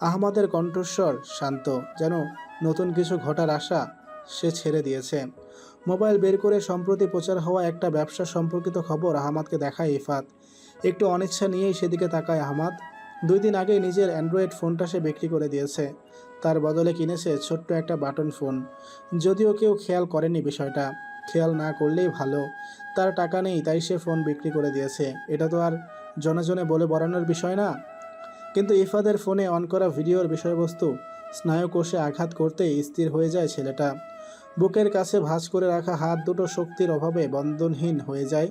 আহমাদের কণ্ঠস্বর শান্ত, যেন নতুন কিছু ঘটার আশা সে ছেড়ে দিয়েছে। মোবাইল বের করে সম্প্রতি প্রচার হওয়া একটা ব্যবসা সম্পর্কিত খবর আহমাদকে দেখায় ইফাত। একটু অনিচ্ছা নিয়েই সেদিকে তাকায় আহমাদ। দুই দিন আগে নিজের অ্যান্ড্রয়েড ফোনটা সে বিক্রি করে দিয়েছে। তার বদলে কিনেছে ছোট্ট একটা বাটন ফোন। যদিও কেউ খেয়াল করেনি বিষয়টা। খেয়াল না করলেই ভালো। তার টাকা নেই, তাই সে ফোন বিক্রি করে দিয়েছে। এটা তো আর জনে জনে বলে বড়ানোর বিষয় না। কিন্তু ইফাদের ফোনে অন করা ভিডিওর বিষয়বস্তু স্নায়ুকোষে আঘাত করতেই স্থির হয়ে যায় ছেলেটা। বুকের কাছে ভাঁজ করে রাখা হাত দুটো শক্তির অভাবে বন্ধনহীন হয়ে যায়।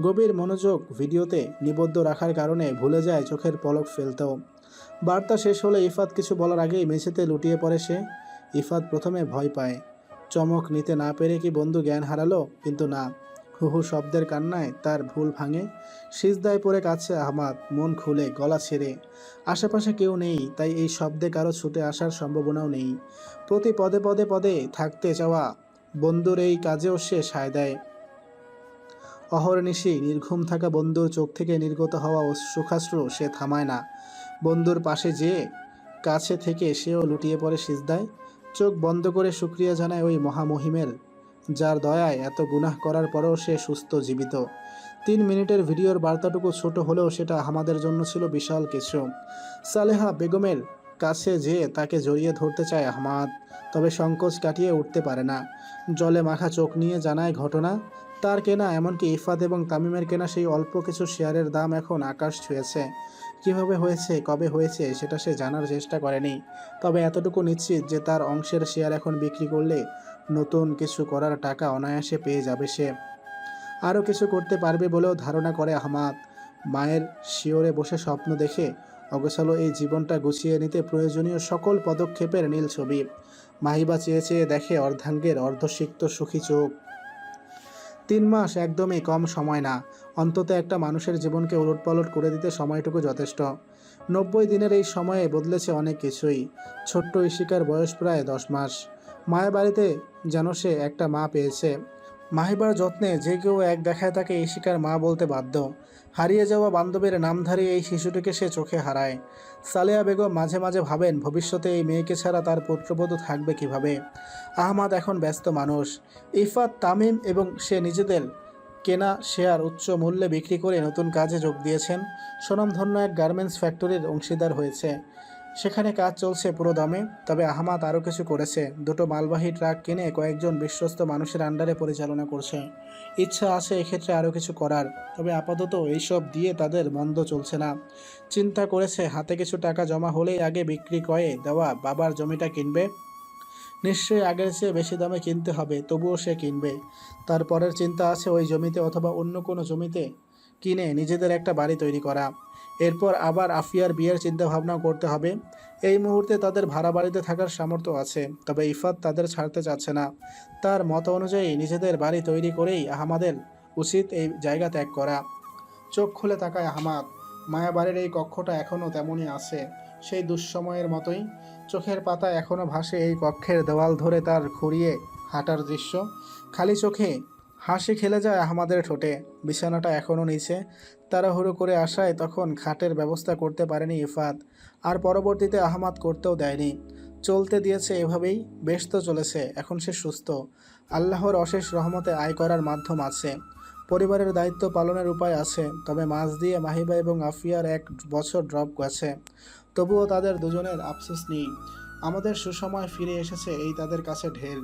গভীর মনোযোগ ভিডিওতে নিবদ্ধ রাখার কারণে ভুলে যায় চোখের পলক ফেলতেও। বার্তা শেষ হলে ইফাত কিছু বলার আগেই মেঝেতে লুটিয়ে পড়ে সে। ইফাত প্রথমে ভয় পায়। চমক নিতে না পেরে কি বন্ধু জ্ঞান হারালো? কিন্তু না। হুহু শব্দের কান্নায় তার ভুল ভাঙে। সিজদায় পড়ে কাছে আহমাদ, মন খুলে, গলা ছেড়ে। আশেপাশে কেউ নেই, তাই এই শব্দে কারও ছুটে আসার সম্ভাবনাও নেই। প্রতি পদে পদে পদে থাকতে চাওয়া বন্ধুর এই কাজেও সে সায় দেয়। অহর্নিশি নির্ঘুম থাকা বন্ধুর চোখ থেকে নির্গত হওয়া সুখাশ্রু সে থামায় না। বন্ধুর পাশে যেয়ে কাছে থেকে সেও লুটিয়ে পড়ে সিজদায়। চোখ বন্ধ করে শুক্রিয়া জানায় ওই মহামহিমের যার দয়ায় এত গুনাহ করার পরেও সে সুস্থ জীবিত। তিন মিনিটের ভিডিওর বার্তাটুকু ছোট হলেও সেটা আমাদের জন্য ছিল বিশাল কিছু সালেহা বেগমের কাছে যেয়ে তাকে জড়িয়ে ধরতে চায় আহমাদ, তবে সংকোচ কাটিয়ে উঠতে পারে না। জলে মাখা চোখ নিয়ে জানায় ঘটনা, তার কেনা এমনকি ইফাত এবং তামিমের কেনা সেই অল্প কিছু শেয়ারের দাম এখন আকাশ ছুঁয়েছে। কীভাবে হয়েছে, কবে হয়েছে, সেটা সে জানার চেষ্টা করেনি। তবে এতটুকু নিশ্চিত যে তার অংশের শেয়ার এখন বিক্রি করলে নতুন কিছু করার টাকা অনায়াসে পেয়ে যাবে সে। আরও কিছু করতে পারবে বলেও ধারণা করে আহমাদ। মায়ের শিওরে বসে স্বপ্ন দেখে অগোছালো এই জীবনটা গুছিয়ে নিতে প্রয়োজনীয় সকল পদক্ষেপের নীল ছবি। মাহিবা চেয়ে চেয়ে দেখে অর্ধাঙ্গের অর্ধসিক্ত সুখী চোখ। তিন মাস একদমই কম সময় না। অন্তত একটা মানুষের জীবনকে উলটপালট করে দিতে সময়টুকু যথেষ্ট। নব্বই দিনের এই সময়ে বদলেছে অনেক কিছুই। ছোট্ট ইশিকার বয়স প্রায় দশ মাস। মায়ের বাড়িতে যেন সে একটা মা পেয়েছে। মাহিবার যত্নে যে কেউ এক দেখায় তাকে ইশিকার মা বলতে বাধ্য। হারিয়ে যাওয়া বান্ধবীর নামধারী এই শিশুটিকে সে চোখে হারায়। সালেয়া বেগম মাঝে মাঝে ভাবেন, ভবিষ্যতে এই মেয়েকে ছাড়া তার পুত্রবধূ থাকবে কীভাবে? আহমাদ এখন ব্যস্ত মানুষ। ইফাত, তামিম এবং সে নিজেদের কেনা শেয়ার উচ্চ মূল্যে বিক্রি করে নতুন কাজে যোগ দিয়েছেন। স্বনামধন্য এক গার্মেন্টস ফ্যাক্টরির অংশীদার হয়েছে। সেখানে কাজ চলছে পুরো দমে। তবে আহমাদ আরও কিছু করেছে। দুটো মালবাহী ট্রাক কিনে কয়েকজন বিশ্বস্ত মানুষের আন্ডারে পরিচালনা করছে। ইচ্ছা আছে এক্ষেত্রে আরও কিছু করার, তবে আপাতত এইসব দিয়ে তাদের মন্দ চলছে না। চিন্তা করেছে, হাতে কিছু টাকা জমা হলেই আগে বিক্রি করে দেওয়া বাবার জমিটা কিনবে। নিশ্চয়ই আগের চেয়ে বেশি দামে কিনতে হবে, তবুও সে কিনবে। তারপরের চিন্তা আছে ওই জমিতে অথবা অন্য কোনো জমিতে কিনে নিজেদের একটা বাড়ি তৈরি করা। এরপর আবার আফিয়ার বিয়ের চিন্তা ভাবনাও করতে হবে। এই মুহূর্তে তাদের ভাড়া বাড়িতে থাকার সামর্থ্য আছে, তবে ইফাত তাদের ছাড়তে চাচ্ছে না। তার মত অনুযায়ী নিজেদের বাড়ি তৈরি করেই আহমাদের উচিত এই জায়গা ত্যাগ করা। চোখ খুলে তাকায় আহমাদ। মায়াবাড়ির এই কক্ষটা এখনও তেমনই আছে, সেই দুঃসময়ের মতোই। চোখের পাতা এখনও ভাসে এই কক্ষের দেওয়াল ধরে তার খুঁড়িয়ে হাঁটার দৃশ্য। খালি চোখে হাসি খেলে যায় আহমাদের ঠোঁটে, বিছানাটা এখনও নিচে। তাড়াহুড়ো করে আসায় তখন খাটের ব্যবস্থা করতে পারেনি ইফাত আর পরবর্তীতে আহমাদ করতেও দেয়নি। চলতে দিয়েছে এভাবেই বেশ তো চলেছে, এখন সে সুস্থ। আল্লাহর অশেষ রহমতে আয় করার মাধ্যম আছে। পরিবারের দায়িত্ব পালনের উপায় আছে, তবে মাঝ দিয়ে মাহিবা এবং আফিয়ার এক বছর ড্রপ গেছে। তবুও তাদের দুজনের আফসোস নেই। আমাদের সুসময় ফিরে এসেছে এই তাদের কাছে ঢের।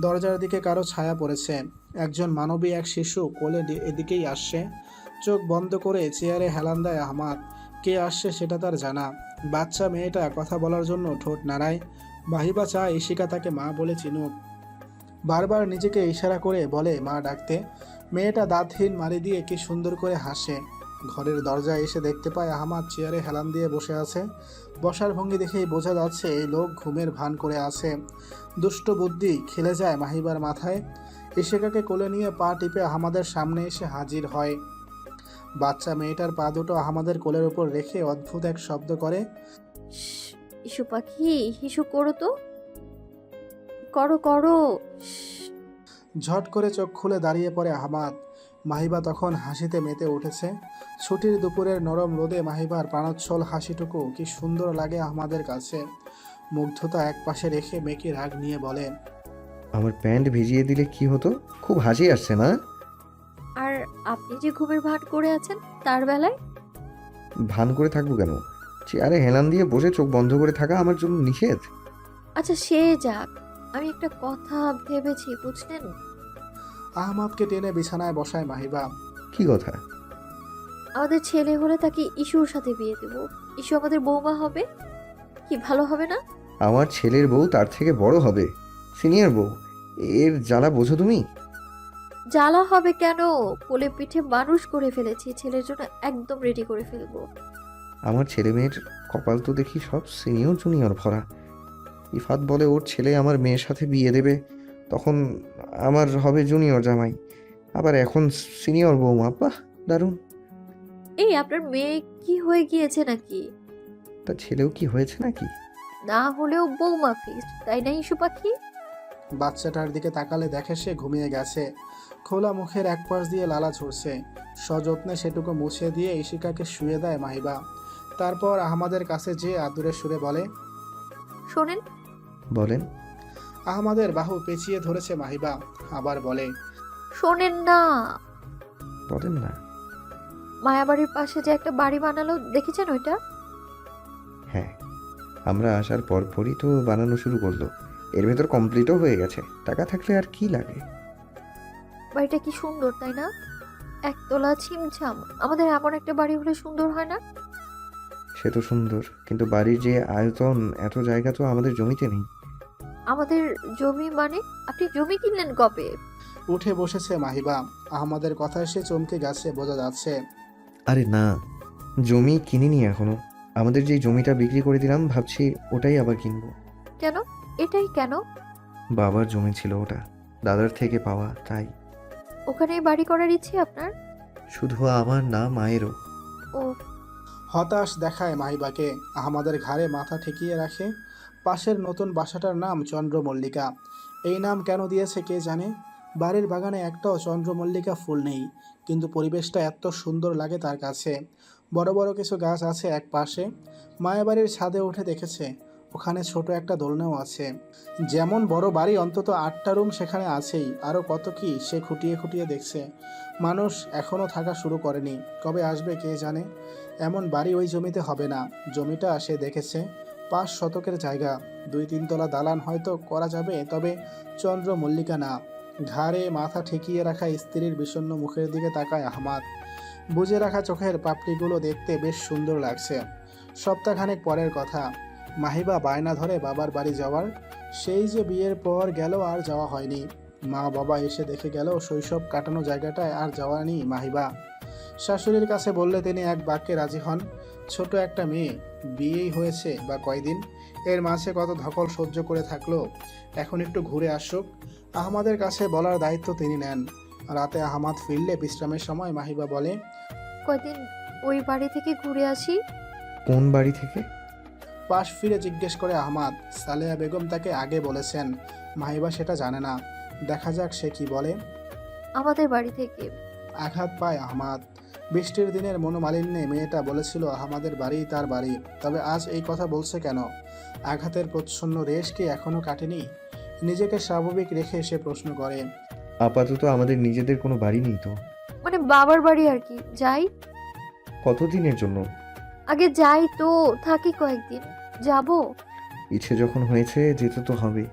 দরজার দিকে কারও ছায়া পড়েছে। একজন মানবী এক শিশু কোলে এদিকেই আসছে। চোখ বন্ধ করে চেয়ারে হেলান দেয় আহমাদ। কে আসছে সেটা তার জানা। বাচ্চা মেয়েটা কথা বলার জন্য ঠোঁট নাড়ায়। মাহিবা চায় ইশিকা তাকে মা বলে চিনুক। বারবার নিজেকে ইশারা করে বলে মা ডাকতে। মেয়েটা দাঁতহীন মারি দিয়ে কি সুন্দর করে হাসে। ঘরের দরজায় এসে দেখতে পায় আহমাদ চেয়ারে হেলান দিয়ে বসে আছে। বসার ভঙ্গি দেখেই বোঝা যাচ্ছে এই লোক ঘুমের ভান করে আছে। দুষ্ট বুদ্ধি খেলে যায় মাহিবার মাথায়। ইশিকাকে কোলে নিয়ে পা টিপে আহমাদের সামনে এসে হাজির হয়। বাচ্চা মেয়েটার পা দুটো আহমাদের কোলের উপর রেখে অদ্ভুত এক শব্দ করে ইসু পাখি ইসু করো তো। করো করো। ঝট করে চোখ খুলে দাঁড়িয়ে পড়ে আহমাদ। মাহিবা তখন হাসিতে মেতে উঠেছে। ছুটির দুপুরের নরম রোদে মাহিবার প্রাণোচ্ছল হাসিটুকু কি সুন্দর লাগে আমাদের কাছে। মুগ্ধতা এক একপাশে রেখে মেকি রাগ নিয়ে বলে আমার প্যান্ট ভিজিয়ে দিলে কি হতো? খুব হাসি আসছে না? আর আপনি যে ঘুমের ভাট করে আছেন তার বেলায়? ভান করে থাকব কেন? চেয়ারে হেলান দিয়ে বসে চোখ বন্ধ করে থাকা আমার জন্য নিষেধ? আচ্ছা সে যাক। আমি একটা কথা ভেবেছি বুঝলেন? আহমাদকে টেনে বিছানায় বসায় মাহিবা। কি কথা? আমাদের ছেলে হলে তাকে ইস্যুর সাথে বিয়ে দেব। ইস্যু আমাদের বৌমা হবে। কি ভালো হবে না? আমার ছেলের বউ তার থেকে বড় হবে। সিনিয়র বউ এর জ্বালা বোঝো তুমি? জ্বালা হবে কেন? কোলে পিঠে মানুষ করে ফেলেছি ছেলের জন্য একদম রেডি করে ফেলব। আমার ছেলে মেয়ের কপাল তো দেখি সব সিনিয়র জুনিয়র ভরা। ইফাত বলে ওর ছেলে আমার মেয়ের সাথে বিয়ে দেবে তখন আমার হবে জুনিয়র জামাই। আবার এখন সিনিয়র বৌমা বাহ দারুণ। এই আপনার মেয়ে কি হয়ে গিয়েছে নাকি? তা ছেলেও কি হয়েছে নাকি? না হলেও বৌমা ফিস্ট তাই না ইস্যু পাখি? বাচ্চাটার দিকে তাকালে দেখে সে ঘুমিয়ে গেছে। খোলা মুখের এক পাশ দিয়ে লালা ছুটছে সযত্নে সেটুকু মুছে দিয়ে ইশিকাকে শুয়ে দেয় মাহিবা। তারপর আহমাদের কাছে যেয়ে আদুরে সুরে বলে শোনেন। বলেন। আহমাদের বাহু পেঁচিয়ে ধরেছে মাহিবা। আবার বলে শোনেন না। বলেন না। মায়াবাড়ির পাশে যে একটা বাড়ি বানালো দেখেছেন ওইটা? হ্যাঁ। আমরা আসার পরপরই তো বানানো শুরু করল। এর ভেতর কমপ্লিটও হয়ে গেছে। টাকা থাকলে আর কি লাগে? বাড়িটা কি সুন্দর তাই না? একতলা ছিমছাম। আমাদের এমন একটা বাড়ি হলে সুন্দর হয় না? সে তো সুন্দর কিন্তু বাড়ির যে আয়তন এত জায়গা তো আমাদের জমিতে নেই। আমাদের জমি মানে? আপনি জমি কিনলেন কবে? উঠে বসেছে মাহিবা। আহমাদের কথা সে চমকে গেছে বোঝা যাচ্ছে। আরে না জমি কিনিনি এখনও। আমাদের যে জমিটা বিক্রি করে দিলাম ভাবছি ওটাই আবার কিনবো। কেন? এটাই কেন? বাবার জমি ছিল ওটা দাদার থেকে পাওয়া তাই। ওখানেই বাড়ি করার ইচ্ছে আপনার? শুধু আমার না মায়েরও। ও হতাশ দেখায় মাহিবাকে। আমাদের ঘাড়ে মাথা ঠেকিয়ে রাখে। পাশের নতুন বাসাটার নাম চন্দ্রমল্লিকা। এই নাম কেন দিয়েছে কে জানে? বাড়ির বাগানে একটাও চন্দ্রমল্লিকা ফুল নেই, কিন্তু পরিবেশটা এত সুন্দর লাগে তার কাছে। বড় বড় কিছু গাছ আছে এক পাশে মায়াবাড়ির ছাদে উঠে দেখেছে। ওখানে ছোট একটা দোলনাও আছে। যেমন বড় বাড়ি অন্তত আটটা রুম সেখানে আছেই আরও কত কি সে খুঁটিয়ে খুঁটিয়ে দেখছে। মানুষ এখনও থাকা শুরু করেনি, কবে আসবে কে জানে? এমন বাড়ি ওই জমিতে হবে না, জমিটা সে দেখেছে। পাঁচ শতকের জায়গা, দুই তিনতলা দালান হয়তো করা যাবে, তবে চন্দ্র মল্লিকা না। ঘাড়ে মাথা ঠেকিয়ে রাখা স্ত্রীর বিষণ্ণ মুখের দিকে তাকায় আহমাদ। বুঝে রাখা চোখের পাপড়িগুলো দেখতে বেশ সুন্দর লাগছে। সপ্তাহখানেক পরের কথা। মাহিবা বায়না ধরে বাবার বাড়ি যাওয়ার। সেই যে বিয়ের পর গেল আর যাওয়া হয়নি। মা বাবা এসে দেখে গেল শৈশব কাটানো জায়গাটায় আর যাওয়া নেই মাহিবা। শাশুড়ির কাছে বললে তিনি এক বাক্যে রাজি হন ছোট একটা মেয়ে বিয়েই হয়েছে বা কয়দিন? এর মাঝে কত ধকল সহ্য করে থাকল এখন একটু ঘুরে আসুক। আহমাদের কাছে বলার দায়িত্ব তিনি নেন। রাতে আহমাদ ফিরলে বিশ্রামের সময় মাহিবা বলে কয়দিন ওই বাড়ি থেকে ঘুরে আসি? কোন বাড়ি থেকে? পাশ ফিরে জিজ্ঞেস করে আহমাদ সালেহা বেগম তাকে আগে বলেছেন। মাহিবা সেটা জানে না। দেখা যাক সে কি বলে। আমাদের বাড়ি থেকে। আঘাত পায় আহমাদ। বৃষ্টির দিনের মনোমালিন্যে মেয়েটা বলেছিল আহমাদের বাড়ি তার বাড়ি। তবে আজ এই কথা বলছে কেন? আঘাতের প্রচ্ছন্ন রেশ কি এখনও কাটেনি? নিজেকে স্বাভাবিক রেখে সে প্রশ্ন করে। আপাতত আমাদের নিজেদের কোনো বাড়ি নেই তো। মানে বাবার বাড়ি আর কি। যাই। কতদিনের জন্য? আগে যাই তো থাকি কয়েকদিন। যাব? ইচ্ছে যখন হয়েছে যেতে তো হবে।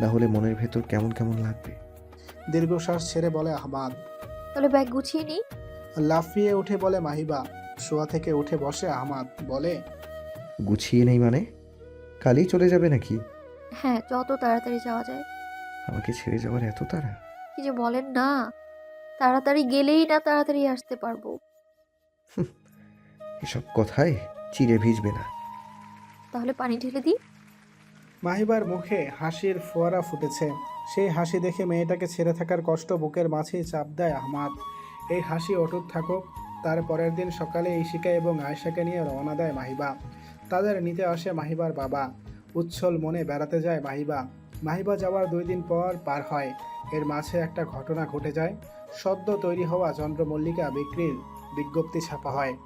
না হলে মনের ভেতর কেমন কেমন লাগবে? দীর্ঘশ্বাস ছেড়ে বলে আহমাদ তাহলে ব্যাগ গুছিয়ে নিই? লাফিয়ে উঠে বলে মাহিবা। শোয়া থেকে উঠে বসে আহমাদ বলে গুছিয়ে নেই মানে? কালই চলে যাবে নাকি? হ্যাঁ যত তাড়াতাড়ি যাওয়া যায়। আমাকে ছেড়ে যাওয়ার এত তারা কি যে বলেন না তাড়াতাড়ি গেলেই না তাড়াতাড়ি আসতে পারব। এসব কথায় চিড়ে ভিজবে না। তাহলে পানি ঢেলে দিই? মাহিবার মুখে হাসির ফোয়ারা ফুটেছে। সেই হাসি দেখে মেয়েটাকে ছেড়ে থাকার কষ্ট বুকের মাঝেই চাপ দেয় আহমাদ। এই হাসি অটুট থাকুক তার পরের দিন সকালে ঈশিকা এবং আয়েশাকে নিয়ে রওনা দেয় মাহিবা। তাদের নিতে আসে মাহিবার বাবা। উচ্ছল মনে বেড়াতে যায় মাহিবা। মাহিবা যাওয়ার দুই দিন পর পার হয়। এর মাঝে একটা ঘটনা ঘটে যায়। সদ্য তৈরি হওয়া চন্দ্রমল্লিকা বিক্রির বিজ্ঞপ্তি ছাপা হয়।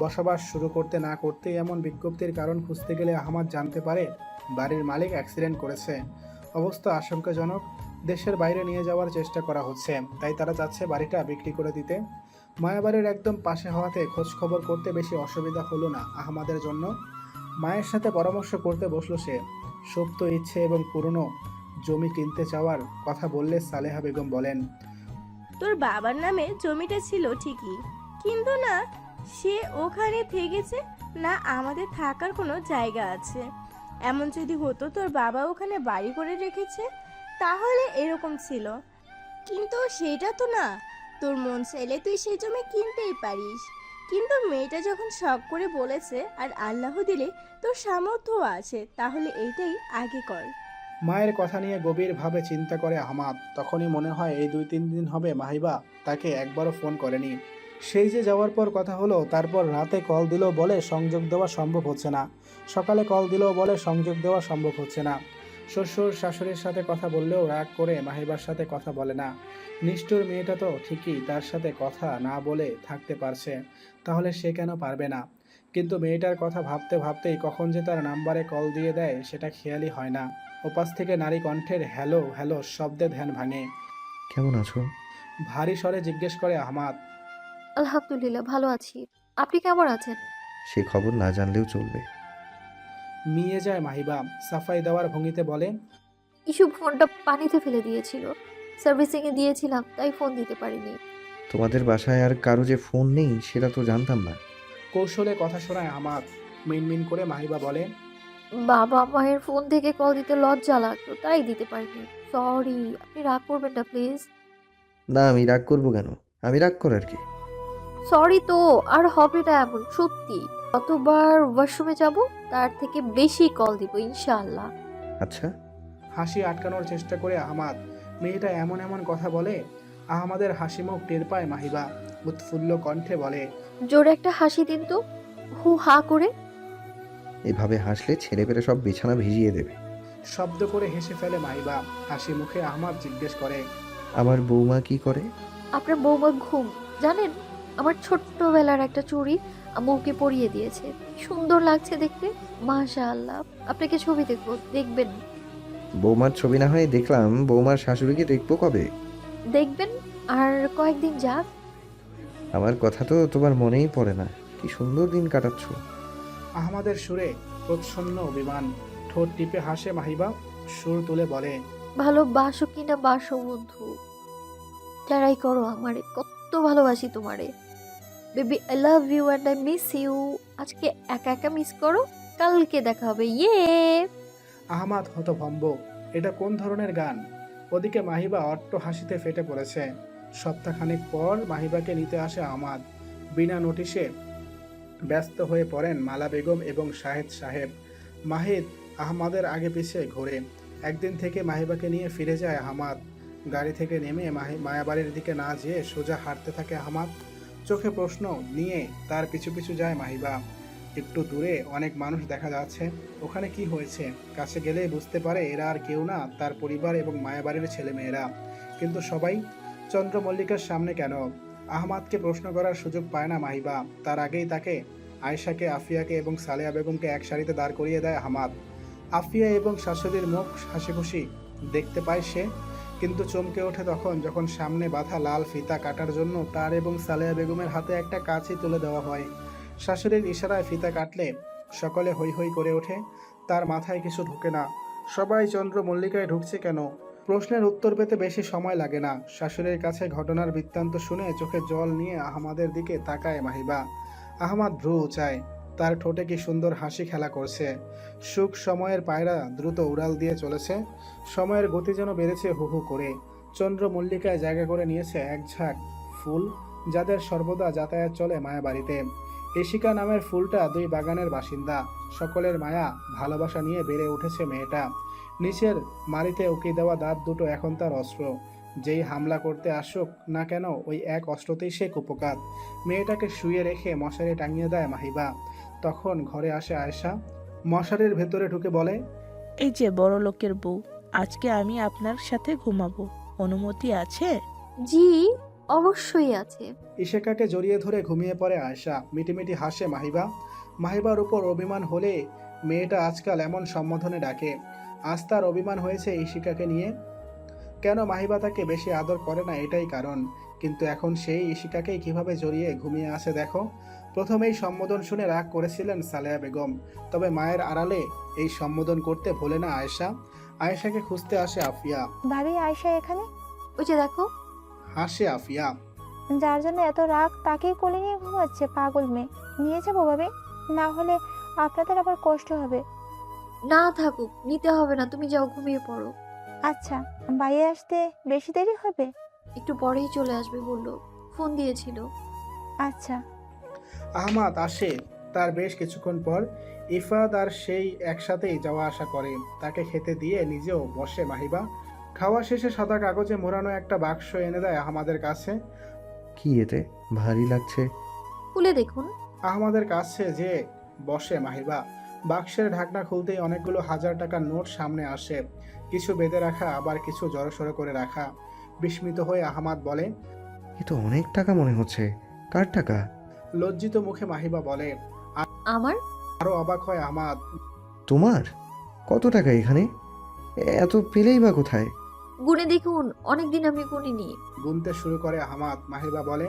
বসবাস শুরু করতে না করতে এমন বিজ্ঞপ্তির কারণ খুঁজতে গেলে আহমাদ জানতে পারে বাড়ির মালিক অ্যাক্সিডেন্ট করেছে। অবস্থা আশঙ্কাজনক। দেশের বাইরে নিয়ে যাওয়ার চেষ্টা করা হচ্ছে। তাই তারা চাচ্ছে বাড়িটা বিক্রি করে দিতে। মায়াবাড়ির একদম পাশে হওয়াতে খোঁজ খবর করতে বেশি অসুবিধা হলো না আহমাদের জন্য। মায়ের সাথে পরামর্শ করতে বসল সে। সুপ্ত ইচ্ছে এবং পুরনো জমি কিনতে চাওয়ার কথা বললে সালেহা বেগম বলেন, তোর বাবার নামে জমিটা ছিল ঠিকই, কিন্তু না সে ওখানে থেকেছে না আমাদের থাকার কোনো জায়গা আছে। এমন যদি হতো তোর বাবা ওখানে বাড়ি করে রেখেছে, তাহলে এরকম ছিল। কিন্তু সেটা তো না। তোর মন চাইলে তুই সেই জমি কিনতেই পারিস। কিন্তু মেয়েটা যখন শখ করে বলেছে আর আল্লাহ দিলে তোর সামর্থ্য আছে, তাহলে এইটাই আগে কর। মায়ের কথা নিয়ে গভীরভাবে চিন্তা করে আহমাদ তখনই মনে হয় এই দুই তিন দিন হবে মাহিবা তাকে একবারও ফোন করেনি। সেই যে যাওয়ার পর কথা হলো তারপর রাতে কল দিলেও বলে সংযোগ দেওয়া সম্ভব হচ্ছে না। সকালে কল দিলেও বলে সংযোগ দেওয়া সম্ভব হচ্ছে না। শ্বশুর শাশুড়ির সাথে কথা বললেও রাগ করে মাহিবার সাথে কথা বলে না। নিষ্ঠুর মেয়েটা তো ঠিকই তার সাথে কথা না বলে থাকতে পারছে তাহলে সে কেন পারবে না? কিন্তু মেয়েটার কথা ভাবতে ভাবতেই কখন যে তার নাম্বারে কল দিয়ে দেয় সেটা খেয়ালই হয় না। ওপাশ থেকে নারী কণ্ঠের হ্যালো হ্যালো শব্দে ধ্যান ভাঙে। কেমন আছো? ভারী স্বরে জিজ্ঞেস করে আহমাদ। আলহামদুলিল্লাহ ভালো আছি। আপনি কেমন আছেন? সে খবর না জানলেও চলবে। নিয়ে যায় মাহিবা। সাফাই দেওয়ার ভঙ্গিতে বলে ইস্যু ফোনটা পানিতে ফেলে দিয়েছিল। সার্ভিসিংয়ে দিয়েছিলাম তাই ফোন দিতে পারিনি। তোমাদের বাসায় আর কারও যে ফোন নেই সেটা তো জানতাম না। কৌশলে কথা শোনায় আহমাদ মিনমিন করে মাহিবা বলে বাবা মায়ের ফোন থেকে কল দিতে লজ্জা লাগতো তাই দিতে পারিনি। সরি আপনি রাগ করবেন না প্লিজ। না আমি রাগ করব কেন? আমি রাগ করার কি? সরি তো আর হবে না এমন সত্যি। কতবার ওয়াশরুমে যাব তার থেকে বেশি কল দিব ইনশাআল্লাহ। আচ্ছা। হাসি আটকানোর চেষ্টা করে আহমাদ মেয়েটা এমন এমন কথা বলে আহমাদের হাসি মুখ টের পায় মাহিবা উৎফুল্ল কণ্ঠে বলে জোরে একটা হাসি দিন তো হু হা করে। এভাবে হাসলে ছেলেপেলে সব বিছানা ভিজিয়ে দেবে। শব্দ করে হেসে ফেলে মাহিবা হাসি মুখে আহমাদ জিজ্ঞেস করে আমার বৌমা কি করে? আপনার বৌমা ঘুম জানেন? আমার ছোট্টবেলার একটা চুড়ি আম্মুকে পরিয়ে দিয়েছে। সুন্দর লাগছে দেখতে। মাশাআল্লাহ। আপনাকে ছবি দেখব। দেখবেন। বৌমার ছবি না হয় দেখলাম। বৌমার শাশুড়িকে দেখব কবে? দেখবেন। আর কয়েকদিন যাক। আমার কথা তো তোমার মনেই পড়ে না। কি সুন্দর দিন কাটাচ্ছ। আহমাদের সুরে প্রচ্ছন্ন অভিমান। ঠোঁট টিপে হাসে মাহিবা। সুর তুলে বলে ভালোবাসো কিনা বাসো বন্ধু যারাই করো আমারে কত ভালোবাসি তোমারে। Baby I love you and I miss you আজকে একা একা মিস করো? কালকে দেখা হবে। ইয়ে আহমাদ হতভম্ব। এটা কোন ধরনের গান? ওদিকে মাহিবা অট্ট হাসিতে ফেটে পড়েছে। সপ্তাহখানেক পর মাহিবাকে নিতে আসে আহমাদ। বিনা নোটিশে ব্যস্ত হয়ে পড়েন মালা বেগম এবং শাহেদ সাহেব। মাহিদ আহমাদের আগে পিছিয়ে ঘোরে। একদিন থেকে মাহিবাকে নিয়ে ফিরে যায় আহমাদ। গাড়ি থেকে নেমে মায়াবাড়ির দিকে না যেয়ে সোজা হাঁটতে থাকে আহমাদ। চোখে প্রশ্ন নিয়ে তার পিছু পিছু যায় মাহিবা। একটু দূরে অনেক মানুষ দেখা যাচ্ছে। ওখানে কি হয়েছে? কাছে গেলেই বুঝতে পারে এরা আর কেউ না, তার পরিবার এবং মায়াবাড়ির ছেলেমেয়েরা। কিন্তু সবাই, চন্দ্রমল্লিকার সামনে কেন? আহমাদকে প্রশ্ন করার সুযোগ পায় না মাহিবা। তার আগেই তাকে, আয়েশাকে, আফিয়াকে এবং সালেয়া বেগমকে এক সারিতে দাঁড় করিয়ে দেয় আহমাদ। আফিয়া এবং শাশুড়ির মুখ হাসি খুশি দেখতে পায় সে। কিন্তু চমকে ওঠে তখন, যখন সামনে বাঁধা লাল ফিতা কাটার জন্য তার এবং সালেয়া বেগমের হাতে একটা কাঁচি তুলে দেওয়া হয়। শাশুড়ির ইশারায় ফিতা কাটলে সকলে হৈ হৈ করে ওঠে, তার মাথায় কিছু ঢোকে না। সবাই চন্দ্র মল্লিকায় ঢুকছে কেন? প্রশ্নের উত্তর পেতে বেশি সময় লাগে না। শাশুড়ির কাছে ঘটনার বৃত্তান্ত শুনে চোখে জল নিয়ে আহমাদের দিকে তাকায় মাহিবা। আহমাদ ভ্রু উচায়। তার ঠোঁটে কি সুন্দর হাসি খেলা করছে। সুখ সময়ের পায়রা দ্রুত উড়াল দিয়ে চলেছে। সময়ের গতি যেন বেড়েছে হু হু করে। চন্দ্র মল্লিকায় জায়গা করে নিয়েছে এক ঝাঁক ফুল, যাদের সর্বদা যাতায়াত চলে মায়াবাড়িতে। এশিকা নামের ফুলটা দুই বাগানের বাসিন্দা। সকলের মায়া, ভালোবাসা নিয়ে বেড়ে উঠেছে মেয়েটা। নিচের মারিতে উকি দেওয়া দাঁত দুটো এখন তার অস্ত্র। যেই হামলা করতে আসুক না কেন, ওই এক অস্ত্রতেই সে কুপকাত। মেয়েটাকে শুয়ে রেখে মশারি টাঙিয়ে দেয় মাহিবা। তখন ঘরে আসে আয়েশা। মশারির ভেতরে ঢুকে বলে এই যে বড় লোকের বউ আজকে আমি আপনার সাথে ঘুমাবো। অনুমতি আছে? জি অবশ্যই আছে। ইশাকাকে জড়িয়ে ধরে ঘুমিয়ে পড়ে আয়শা। মিটিমিটি হাসে মাহিবা। মাহিবার উপর অভিমান হলে মেয়েটা আজকাল এমন সম্বোধনে ডাকে। আজ তার অভিমান হয়েছে ইশিকাকে নিয়ে। কেন মাহিবা তাকে বেশি আদর করে না এটাই কারণ। কিন্তু এখন সেই ইশিকাকেই কীভাবে জড়িয়ে ঘুমিয়ে আসে দেখো। প্রথমেই সম্বোধন শুনে রাগ করেছিলেন সালেয়া বেগম। তবে মায়ের আড়ালে এই সম্বোধন করতে ভোলে না আয়েশা। আয়েশাকে খুঁজতে আসে আফিয়া। ভাবি আয়সা এখানে? ওই যে দেখো। হাসে আফিয়া। যার জন্য এত রাগ তাকেই কোলে নিয়ে ঘুমাচ্ছে পাগল মেয়ে। নিয়ে যাব ভাবি? না হলে আপনাদের আবার কষ্ট হবে। না থাকুক নিতে হবে না তুমি যাও ঘুমিয়ে পড়ো। আচ্ছা বাইরে আসতে বেশি দেরি হবে? একটু পরেই চলে আসবে বলল। ফোন দিয়েছিল। আচ্ছা। আহমাদ আসে তার বেশ কিছুক্ষণ পর ইফাদ আর সেই একসাথেই যাওয়া আসা করে। তাকে খেতে দিয়ে নিজেও বসে মাহিবা। খাওয়া শেষে সাদা কাগজে মোড়ানো একটা বাক্স এনে দেয় আহমাদের কাছে। কি এতে? ভারী লাগছে। খুলে দেখুন। আহমাদের কাছে যে বসে মাহিবা। বাক্সের ঢাকনা খুলতেই অনেকগুলো হাজার টাকার নোট সামনে আসে। কিছু বেঁধে রাখা আবার কিছু জড়সড় করে রাখা। বিস্মিত হয়ে আহমাদ বলে এ তো অনেক টাকা মনে হচ্ছে। কার টাকা? লজ্জিত মুখে মাহিবা বলে আমার? আরও অবাক হয় আহমাদ। তোমার? কত টাকা এখানে? এত পেলেই বা কোথায়? গুনে দেখুন অনেকদিন আমি গুনিনি। গুনতে শুরু করে আহমাদ। মাহিবা বলে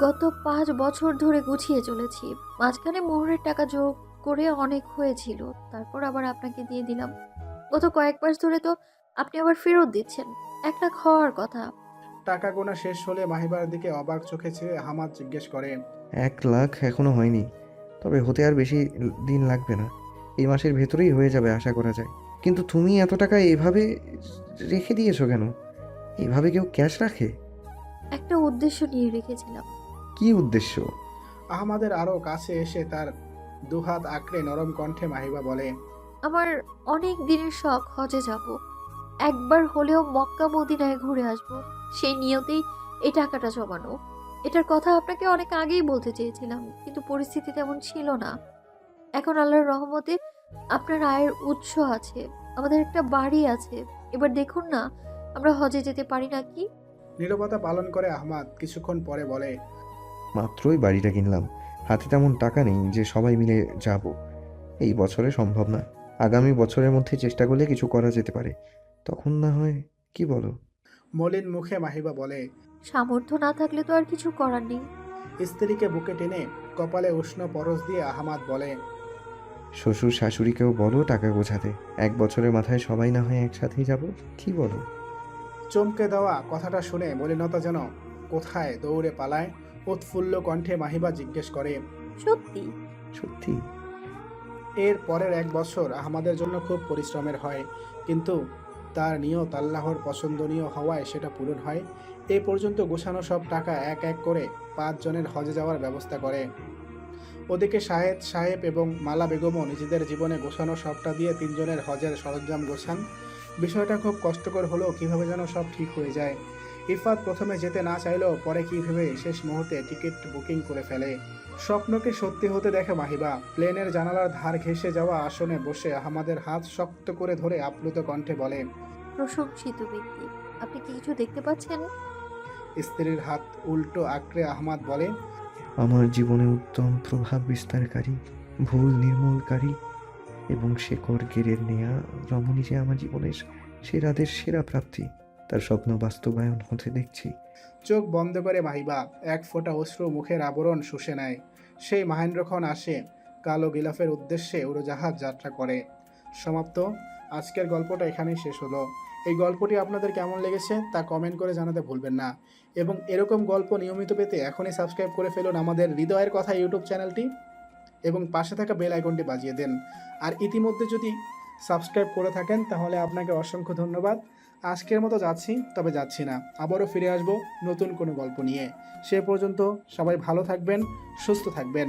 গত পাঁচ বছর ধরে গুছিয়ে চলেছি। মাঝখানে মোহরের টাকা যোগ করে অনেক হয়েছিল। তারপর আবার আপনাকে দিয়ে দিলাম। গত কয়েক মাস ধরে তো আপনি আবার ফেরত দিচ্ছেন। এক লাখ হওয়ার কথা। টাকা গোনা শেষ হলে মাহিবার দিকে অবাক চোখে চেয়ে আহমাদ জিজ্ঞেস করে এক লাখ এখনও হয়নি। তবে হতে আর বেশি দিন লাগবে না। এই মাসের ভেতরেই হয়ে যাবে আশা করা যায়। কিন্তু তুমি এত টাকা এভাবে রেখে দিয়েছ কেন? এভাবে কেউ ক্যাশ রাখে? একটা উদ্দেশ্য নিয়ে রেখেছিলাম। কি উদ্দেশ্য? আহমাদের আরও কাছে এসে তার দুহাত আঁকড়ে নরম কণ্ঠে মাহিবা বলে আমার অনেক দিনের শখ হজে যাব। একবার হলেও মক্কা মদিনায় ঘুরে আসব। সেই নিয়তেই এই টাকাটা জমানো। এটার কথা আপনাকে অনেক আগেই বলতে চেয়েছিলাম কিন্তু পরিস্থিতি তেমন ছিল না। এখন আল্লাহর রহমতে আপনার আয়ের উৎস আছে আমাদের একটা বাড়ি আছে। এবার দেখুন না আমরা হজে যেতে পারি না কি? নীরবতা পালন করে আহমাদ কিছুক্ষণ পরে বলে মাত্রই বাড়িটা কিনলাম। হাতে তেমন টাকা নেই যে সবাই মিলে যাব। এই বছরে সম্ভব না। আগামী বছরের মধ্যে চেষ্টা করলে কিছু করা যেতে পারে। তখন না হয় কি বলো? মলিন মুখে মাহিবা বলে সামর্থ্য না থাকলে তো আর কিছু করার নেই। স্ত্রীকে বুকে টেনে কপালে উষ্ণ পরশ দিয়ে আহমাদ বলে শ্বশুর শাশুড়িকেও বলো টাকা গোছাতে। এক বছরের মাথায় সবাই না হয় একসাথেই যাব কি বলো? চমকে দেওয়া কথাটা শুনে মলিনতা যেন কোথায় দৌড়ে পালায় উৎফুল্ল কণ্ঠে মাহিবা জিজ্ঞেস করে সত্যি? সত্যি? এর পরের এক বছর আহমাদের জন্য খুব পরিশ্রমের হয় কিন্তু তার নিয়ত আল্লাহর পছন্দনীয় হওয়ায় সেটা পূরণ হয়। এ পর্যন্ত গোছানো সব টাকা এক এক করে পাঁচজনের হজে যাওয়ার ব্যবস্থা করে। ওদিকে শাহেদ সাহেব এবং মালা বেগমও নিজেদের জীবনে গোছানো সবটা দিয়ে তিনজনের হজের সরঞ্জাম গোছান। বিষয়টা খুব কষ্টকর হলেও কীভাবে যেন সব ঠিক হয়ে যায়। ইফাত প্রথমে যেতে না চাইলেও পরে কি ভেবে শেষ মুহূর্তে টিকিট বুকিং করে ফেলে। স্বপ্নকে সত্যি হতে দেখে মাহিবা, প্লেনের জানালার ধার ঘেঁষে যাওয়া আসনে বসে আহমাদের হাত শক্ত করে ধরে আপ্লুত কণ্ঠে বলে প্রশংসিত ব্যক্তি। আপনি কি কিছু দেখতে পাচ্ছেন? স্ত্রীর হাত উল্টো আঁকড়ে আহমাদ বলে আমার জীবনে উত্তম প্রভাব বিস্তারকারী ভুল নির্মূলকারী এবং শেকড় গেড়ে নেয়া রমণী যে আমার জীবনের সেরাদের সেরা প্রাপ্তি তার স্বপ্ন বাস্তবায়ন হতে দেখছি। চোখ বন্ধ করে মাহিবা এক ফোঁটা অশ্রু মুখের আবরণ শুষে নেয়। সেই মহেন্দ্রক্ষণ আসে কালো গিলাফের উদ্দেশ্যে উড়োজাহাজ যাত্রা করে। সমাপ্ত। আজকের গল্পটা এখানেই শেষ হলো। এই গল্পটি আপনাদের কেমন লেগেছে তা কমেন্ট করে জানাতে ভুলবেন না। এবং এরকম গল্প নিয়মিত পেতে এখনই সাবস্ক্রাইব করে ফেলুন আমাদের হৃদয়ের কথা ইউটিউব চ্যানেলটি এবং পাশে থাকা বেল আইকনটি বাজিয়ে দেন। আর ইতিমধ্যে যদি সাবস্ক্রাইব করে থাকেন তাহলে আপনাকে অসংখ্য ধন্যবাদ। আজকের মতো যাচ্ছি, তবে যাচ্ছি না। আবারও ফিরে আসব নতুন কোনো গল্প নিয়ে। সে পর্যন্ত সবাই ভালো থাকবেন, সুস্থ থাকবেন।